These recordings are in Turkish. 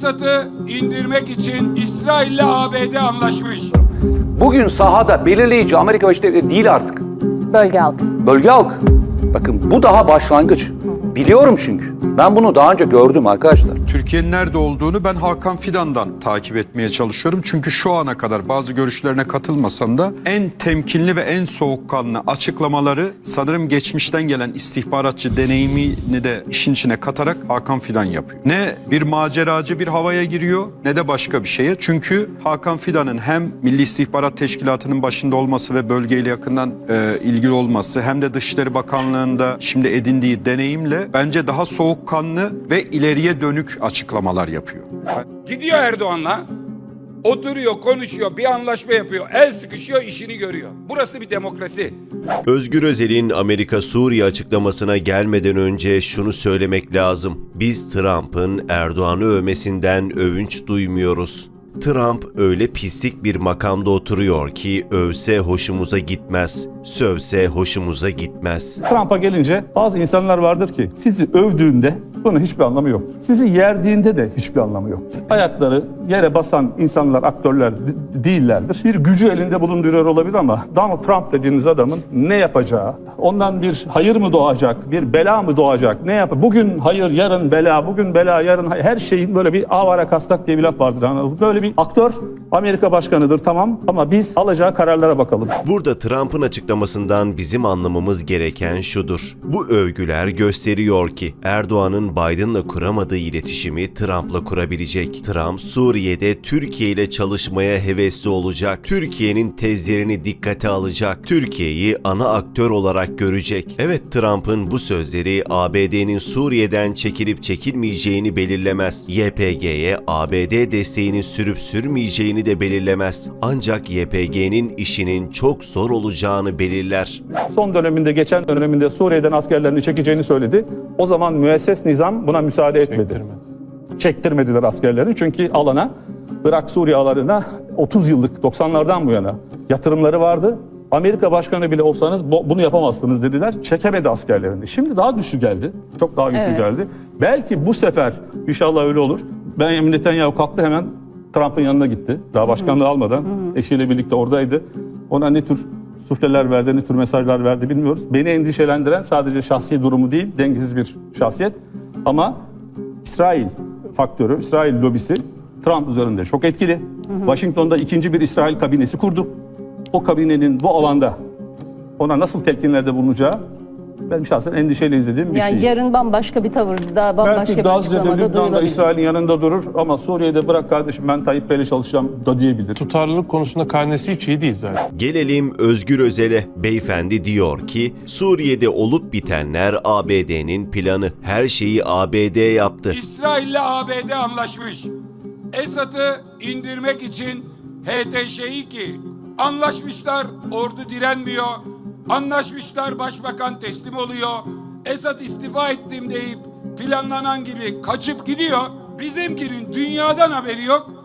Esad'ı indirmek için İsrail ile ABD anlaşmış. Bugün sahada belirleyici Amerika işte değil artık. Bölge halkı. Bölge halkı. Bakın bu daha başlangıç. Biliyorum çünkü. Ben bunu daha önce gördüm arkadaşlar. Türkiye'nin nerede olduğunu ben Hakan Fidan'dan takip etmeye çalışıyorum. Çünkü şu ana kadar bazı görüşlerine katılmasam da en temkinli ve en soğukkanlı açıklamaları sanırım geçmişten gelen istihbaratçı deneyimini de işin içine katarak Hakan Fidan yapıyor. Ne bir maceracı bir havaya giriyor ne de başka bir şeye. Çünkü Hakan Fidan'ın hem Milli İstihbarat Teşkilatı'nın başında olması ve bölgeyle yakından e, ilgili olması hem de Dışişleri Bakanlığı'nda şimdi edindiği deneyimle bence daha soğukkanlı ve ileriye dönük açıklamalar yapıyor. Gidiyor Erdoğan'la oturuyor, konuşuyor, bir anlaşma yapıyor, el sıkışıyor, işini görüyor. Burası bir demokrasi. Özgür Özel'in Amerika Suriye açıklamasına gelmeden önce şunu söylemek lazım. Biz Trump'ın Erdoğan'ı övmesinden övünç duymuyoruz. Trump öyle pislik bir makamda oturuyor ki övse hoşumuza gitmez, sövse hoşumuza gitmez. Trump'a gelince bazı insanlar vardır ki sizi övdüğünde bunun hiçbir anlamı yok. Sizi yerdiğinde de hiçbir anlamı yok. Ayakları yere basan insanlar, aktörler değillerdir. Bir gücü elinde bulunduruyor olabilir ama Donald Trump dediğiniz adamın ne yapacağı, ondan bir hayır mı doğacak, bir bela mı doğacak, ne yap? Bugün hayır, yarın bela, bugün bela, yarın hayır. Her şeyin böyle bir avara kastak diye bir laf vardır. Böyle bir aktör Amerika başkanıdır tamam ama biz alacağı kararlara bakalım. Burada Trump'ın açıklamasından bizim anlamamız gereken şudur. Bu övgüler gösteriyor ki Erdoğan'ın Biden'la kuramadığı iletişimi Trump'la kurabilecek. Trump Suriye'de Türkiye ile çalışmaya hevesli olacak. Türkiye'nin tezlerini dikkate alacak. Türkiye'yi ana aktör olarak görecek. Evet Trump'ın bu sözleri ABD'nin Suriye'den çekilip çekilmeyeceğini belirlemez. YPG'ye ABD desteğini sürüp sürmeyeceğini de belirlemez. Ancak YPG'nin işinin çok zor olacağını belirler. Son döneminde, geçen döneminde Suriye'den askerlerini çekeceğini söyledi. O zaman müesses nizam buna müsaade etmedi. Çektirmediler askerlerini çünkü alana, Irak Suriye alanına 30 yıllık 90'lardan bu yana yatırımları vardı. Amerika başkanı bile olsanız bu- bunu yapamazsınız dediler. Çekemedi askerlerini. Şimdi daha güçlü geldi. Çok daha güçlü Evet. geldi. Belki bu sefer inşallah öyle olur. Benjamin Netanyahu kalktı hemen Trump'ın yanına gitti. Daha başkanlığı almadan eşiyle birlikte oradaydı. Ona ne tür sufleler verdi, ne tür mesajlar verdi bilmiyoruz. Beni endişelendiren sadece şahsi durumu değil, dengesiz bir şahsiyet. Ama İsrail faktörü, İsrail lobisi Trump üzerinde çok etkili. Washington'da ikinci bir İsrail kabinesi kurdu. O kabinenin bu alanda ona nasıl telkinlerde bulunacağı benim şahsen endişeyle izlediğim bir Yani şey. yarın bambaşka bir tavırda, bambaşka Belki bir Gazze'de, açıklamada Lübnan'da duyulabilir. İsrail'in yanında durur ama Suriye'de bırak kardeşim ben Tayyip Bey'le çalışacağım da diyebilir. tutarlılık konusunda karnesi hiç iyi değil zaten. Gelelim Özgür Özel'e. Beyefendi diyor ki Suriye'de olup bitenler ABD'nin planı. Her şeyi ABD yaptı. İsrail ile ABD anlaşmış. Esad'ı indirmek için HTŞ'yi ki anlaşmışlar ordu direnmiyor. Anlaşmışlar başbakan teslim oluyor. Esad istifa ettim deyip planlanan gibi kaçıp gidiyor. Bizimkinin dünyadan haberi yok.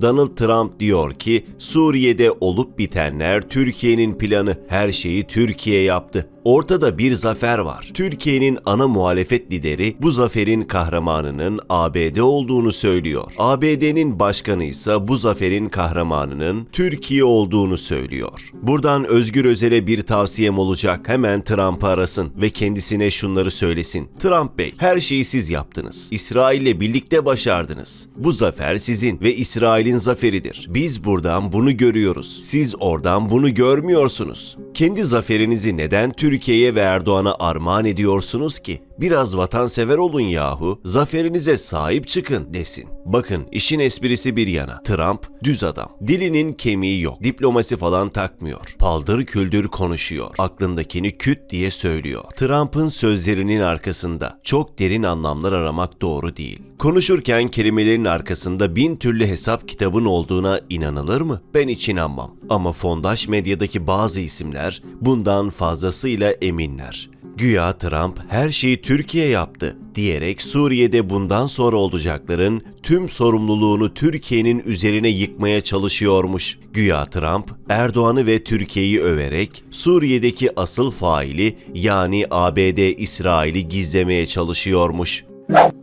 Donald Trump diyor ki Suriye'de olup bitenler Türkiye'nin planı. Her şeyi Türkiye yaptı. Ortada bir zafer var. Türkiye'nin ana muhalefet lideri bu zaferin kahramanının ABD olduğunu söylüyor. ABD'nin başkanı ise bu zaferin kahramanının Türkiye olduğunu söylüyor. Buradan Özgür Özel'e bir tavsiyem olacak. Hemen Trump'ı arasın ve kendisine şunları söylesin. Trump Bey, her şeyi siz yaptınız. İsrail'le birlikte başardınız. Bu zafer sizin ve İsrail'in zaferidir. Biz buradan bunu görüyoruz. Siz oradan bunu görmüyorsunuz. Kendi zaferinizi neden Türkiye'ye ve Erdoğan'a armağan ediyorsunuz ki? Biraz vatansever olun yahu. Zaferinize sahip çıkın desin. Bakın işin esprisi bir yana. Trump düz adam. Dilinin kemiği yok. Diplomasi falan takmıyor. Paldır küldür konuşuyor. Aklındakini küt diye söylüyor. Trump'ın sözlerinin arkasında çok derin anlamlar aramak doğru değil. Konuşurken kelimelerin arkasında bin türlü hesap kitabın olduğuna inanılır mı? Ben hiç inanmam. Ama fondaş medyadaki bazı isimler bundan fazlasıyla eminler. Güya Trump her şeyi Türkiye yaptı diyerek Suriye'de bundan sonra olacakların tüm sorumluluğunu Türkiye'nin üzerine yıkmaya çalışıyormuş. Güya Trump Erdoğan'ı ve Türkiye'yi överek Suriye'deki asıl faili yani ABD İsrail'i gizlemeye çalışıyormuş.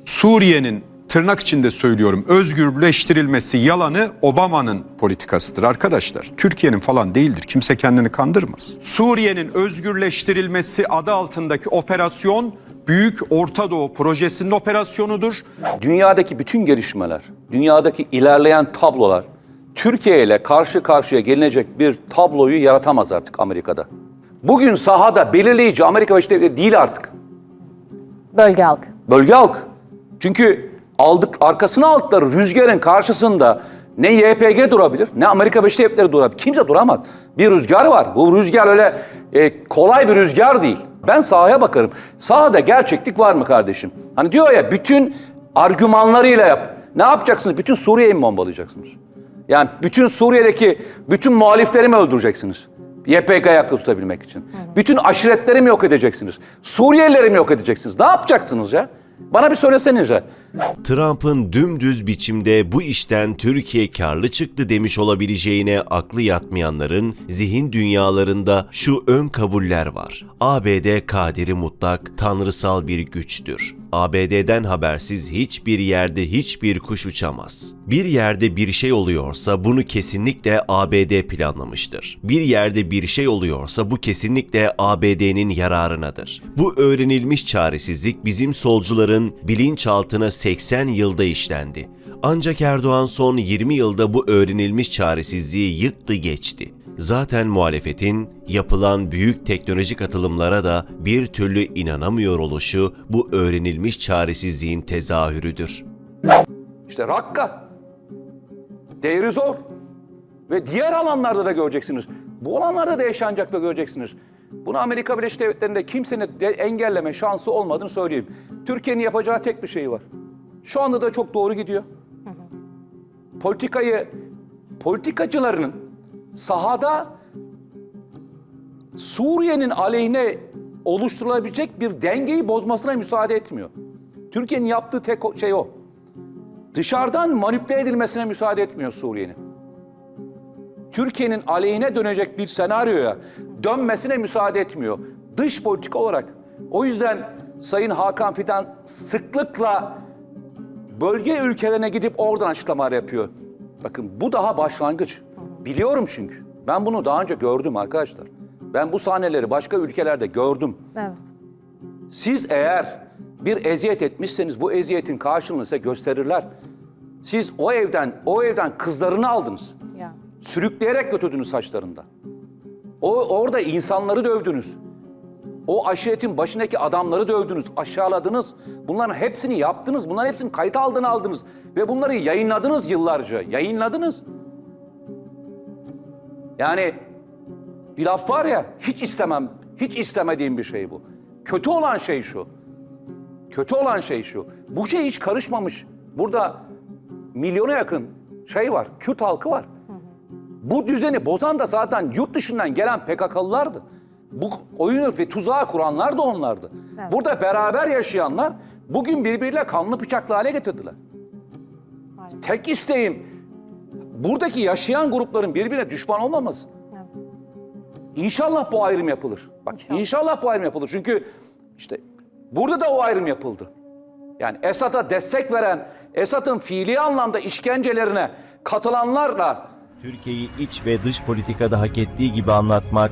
Suriye'nin tırnak içinde söylüyorum özgürleştirilmesi yalanı Obama'nın politikasıdır arkadaşlar. Türkiye'nin falan değildir. Kimse kendini kandırmaz. Suriye'nin özgürleştirilmesi adı altındaki operasyon Büyük Orta Doğu Projesi'nin operasyonudur. Dünyadaki bütün gelişmeler, dünyadaki ilerleyen tablolar Türkiye ile karşı karşıya gelinecek bir tabloyu yaratamaz artık Amerika'da. Bugün sahada belirleyici Amerika Birleşik Devletleri değil artık. Bölge halkı. Bölge halk. Çünkü aldık arkasına aldıkları rüzgarın karşısında ne YPG durabilir, ne Amerika Birleşik Devletleri durabilir. Kimse duramaz. Bir rüzgar var. Bu rüzgar öyle e, kolay bir rüzgar değil. Ben sahaya bakarım. Sahada gerçeklik var mı kardeşim? Hani diyor ya bütün argümanlarıyla yap. Ne yapacaksınız? Bütün Suriye'yi mi bombalayacaksınız? Yani bütün Suriye'deki bütün muhalifleri mi öldüreceksiniz? YPG'yi ayakta tutabilmek için. Bütün aşiretleri mi yok edeceksiniz? Suriyelileri mi yok edeceksiniz? Ne yapacaksınız ya? Bana bir söylesenize. Trump'ın dümdüz biçimde bu işten Türkiye karlı çıktı demiş olabileceğine aklı yatmayanların zihin dünyalarında şu ön kabuller var. ABD kaderi mutlak, tanrısal bir güçtür. ABD'den habersiz hiçbir yerde hiçbir kuş uçamaz. Bir yerde bir şey oluyorsa bunu kesinlikle ABD planlamıştır. Bir yerde bir şey oluyorsa bu kesinlikle ABD'nin yararınadır. Bu öğrenilmiş çaresizlik bizim solcuların bilinçaltına 80 yılda işlendi. Ancak Erdoğan son 20 yılda bu öğrenilmiş çaresizliği yıktı geçti. Zaten muhalefetin yapılan büyük teknolojik atılımlara da bir türlü inanamıyor oluşu bu öğrenilmiş çaresizliğin tezahürüdür. İşte Rakka, Deir Zor ve diğer alanlarda da göreceksiniz. Bu alanlarda da yaşanacak ve göreceksiniz. Bunu Amerika Birleşik Devletleri'nde kimsenin de engelleme şansı olmadığını söyleyeyim. Türkiye'nin yapacağı tek bir şey var. Şu anda da çok doğru gidiyor. Politikayı, politikacılarının sahada Suriye'nin aleyhine oluşturulabilecek bir dengeyi bozmasına müsaade etmiyor. Türkiye'nin yaptığı tek şey o. Dışarıdan manipüle edilmesine müsaade etmiyor Suriye'nin. Türkiye'nin aleyhine dönecek bir senaryoya dönmesine müsaade etmiyor. Dış politika olarak. O yüzden Sayın Hakan Fidan sıklıkla bölge ülkelerine gidip oradan açıklamalar yapıyor. Bakın bu daha başlangıç. Biliyorum çünkü. Ben bunu daha önce gördüm arkadaşlar. Ben bu sahneleri başka ülkelerde gördüm. Evet. Siz eğer bir eziyet etmişseniz bu eziyetin karşılığını size gösterirler. Siz o evden o evden kızlarını aldınız. Ya. Sürükleyerek götürdünüz saçlarında. O orada insanları dövdünüz. O aşiretin başındaki adamları dövdünüz, aşağıladınız. Bunların hepsini yaptınız. Bunların hepsini kayıt altına aldınız ve bunları yayınladınız yıllarca. Yayınladınız. Yani bir laf var ya, hiç istemem, hiç istemediğim bir şey bu. Kötü olan şey şu. Kötü olan şey şu. Bu şey hiç karışmamış. Burada milyona yakın şey var, Kürt halkı var. Bu düzeni bozan da zaten yurt dışından gelen PKK'lılardı. Bu oyunu ve tuzağı kuranlar da onlardı. Evet. Burada beraber yaşayanlar bugün birbiriyle kanlı bıçaklı hale getirdiler. Maalesef. Tek isteğim buradaki yaşayan grupların birbirine düşman olmaması. Evet. İnşallah bu ayrım yapılır. Bak İnşallah. inşallah, bu ayrım yapılır. Çünkü işte burada da o ayrım yapıldı. Yani Esad'a destek veren, Esad'ın fiili anlamda işkencelerine katılanlarla Türkiye'yi iç ve dış politikada hak ettiği gibi anlatmak